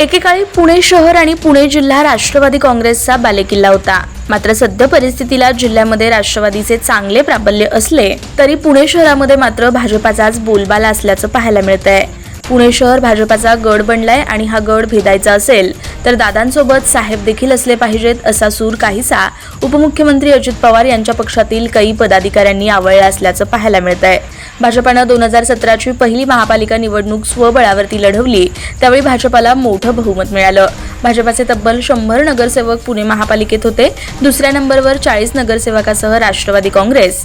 एकेकाळी पुणे शहर आणि पुणे जिल्हा राष्ट्रवादी काँग्रेसचा बालेकिल्ला होता. मात्र सध्या परिस्थितीला जिल्ह्यामध्ये राष्ट्रवादीचे चांगले प्राबल्य असले तरी पुणे शहरामध्ये मात्र भाजपाचाच बोलबाला असल्याचं पाहायला मिळत आहे पुणे शहर भाजपाचा गड बनलाय आणि हा गड भेदायचा असेल तर दादांसोबत साहेब देखील असले पाहिजेत असा सूर काहीसा उपमुख्यमंत्री अजित पवार यांच्या पक्षातील काही पदाधिकाऱ्यांनी आवळला असल्याचं पाहायला मिळत आहे भाजपानं दोन हजार सतराची पहिली महापालिका निवडणूक स्वबळावरती लढवली. त्यावेळी भाजपाला मोठं बहुमत मिळालं. भाजपाचे तब्बल शंभर नगरसेवक पुणे महापालिकेत होते. दुसऱ्या नंबरवर चाळीस नगरसेवकासह राष्ट्रवादी काँग्रेस.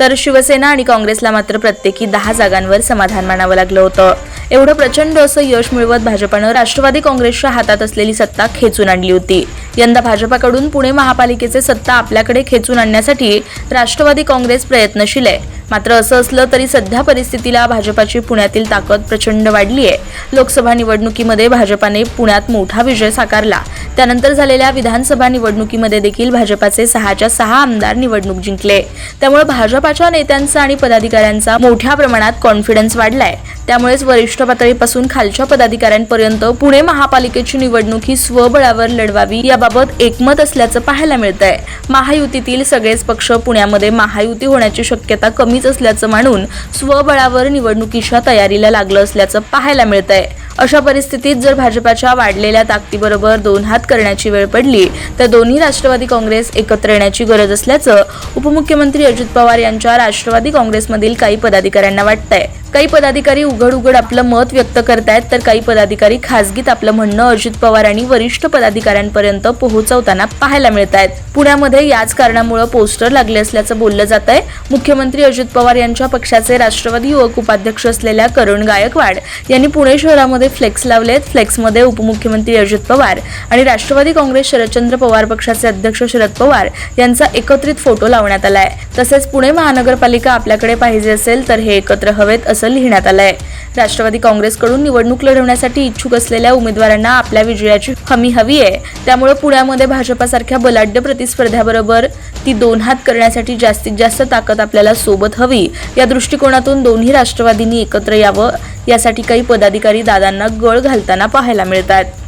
तर शिवसेना आणि काँग्रेसला मात्र प्रत्येकी दहा जागांवर समाधान मानावं लागलं होतं. एवढं प्रचंड असं यश मिळवत भाजपानं राष्ट्रवादी काँग्रेसच्या हातात असलेली सत्ता खेचून आणली होती. यंदा भाजपाकडून पुणे महापालिकेचे सत्ता आपल्याकडे खेचून आणण्यासाठी राष्ट्रवादी काँग्रेस प्रयत्नशील आहे. मात्र असं असलं तरी सध्या परिस्थितीला भाजपाची पुण्यातील ताकद प्रचंड वाढली आहे लोकसभा निवडणुकीमध्ये भाजपाने पुण्यात मोठा विजय साकारला. त्यानंतर झालेल्या विधानसभा निवडणुकीमध्ये देखील भाजपाचे सहाच्या सहा आमदार निवडणूक जिंकले. त्यामुळे भाजपाच्या नेत्यांचा आणि पदाधिकाऱ्यांचा मोठ्या प्रमाणात कॉन्फिडन्स वाढलाय. त्यामुळेच वरिष्ठ पातळीपासून खालच्या पदाधिकाऱ्यांपर्यंत पुणे महापालिकेची निवडणूक ही स्वबळावर लढवावी याबाबत एकमत असल्याचं पाहायला मिळत आहे महायुतीतील सगळेच पक्ष पुण्यामध्ये महायुती होण्याची शक्यता कमीच असल्याचं मानून स्वबळावर निवडणुकीच्या तयारीला लागलं असल्याचं पाहायला मिळत आहे अशा परिस्थितीत जर भाजपाच्या वाढलेल्या ताकदीबरोबर दोन हात करण्याची वेळ पडली तर दोन्ही राष्ट्रवादी काँग्रेस एकत्र येण्याची गरज असल्याचं उपमुख्यमंत्री अजित पवार यांच्या राष्ट्रवादी काँग्रेसमधील काही पदाधिकाऱ्यांना वाटतंय. काही पदाधिकारी उघड उघड आपलं मत व्यक्त करतायत तर काही पदाधिकारी खासगीत आपलं म्हणणं अजित पवार आणि वरिष्ठ पदाधिकाऱ्यांपर्यंत पोहोचवताना पाहायला मिळत आहेत पुण्यामध्ये याच कारणामुळे पोस्टर लागले असल्याचं बोललं जात आहे मुख्यमंत्री अजित पवार यांच्या पक्षाचे राष्ट्रवादी युवक उपाध्यक्ष असलेल्या करुण गायकवाड यांनी पुणे शहरामध्ये फ्लेक्स लावलेत. फ्लेक्समध्ये उपमुख्यमंत्री अजित पवार आणि राष्ट्रवादी काँग्रेस शरदचंद्र पवार पक्षाचे अध्यक्ष शरद पवार यांचा एकत्रित फोटो लावण्यात आलाय. तसेच पुणे महानगरपालिका आपल्याकडे पाहिजे असेल तर हे एकत्र हवेत असं लिहिण्यात आलंय. राष्ट्रवादी काँग्रेसकडून निवडणूक लढवण्यासाठी इच्छुक असलेल्या उमेदवारांना आपल्या विजयाची हमी हवी आहे. त्यामुळे पुण्यामध्ये भाजपासारख्या बलाढ्य प्रतिस्पर्ध्याबरोबर ती दोन हात करण्यासाठी जास्तीत जास्त ताकद आपल्याला सोबत हवी. या दृष्टिकोनातून दोन्ही राष्ट्रवादींनी एकत्र यावं यासाठी काही पदाधिकारी दादांना गळ घालताना पाहायला मिळतात.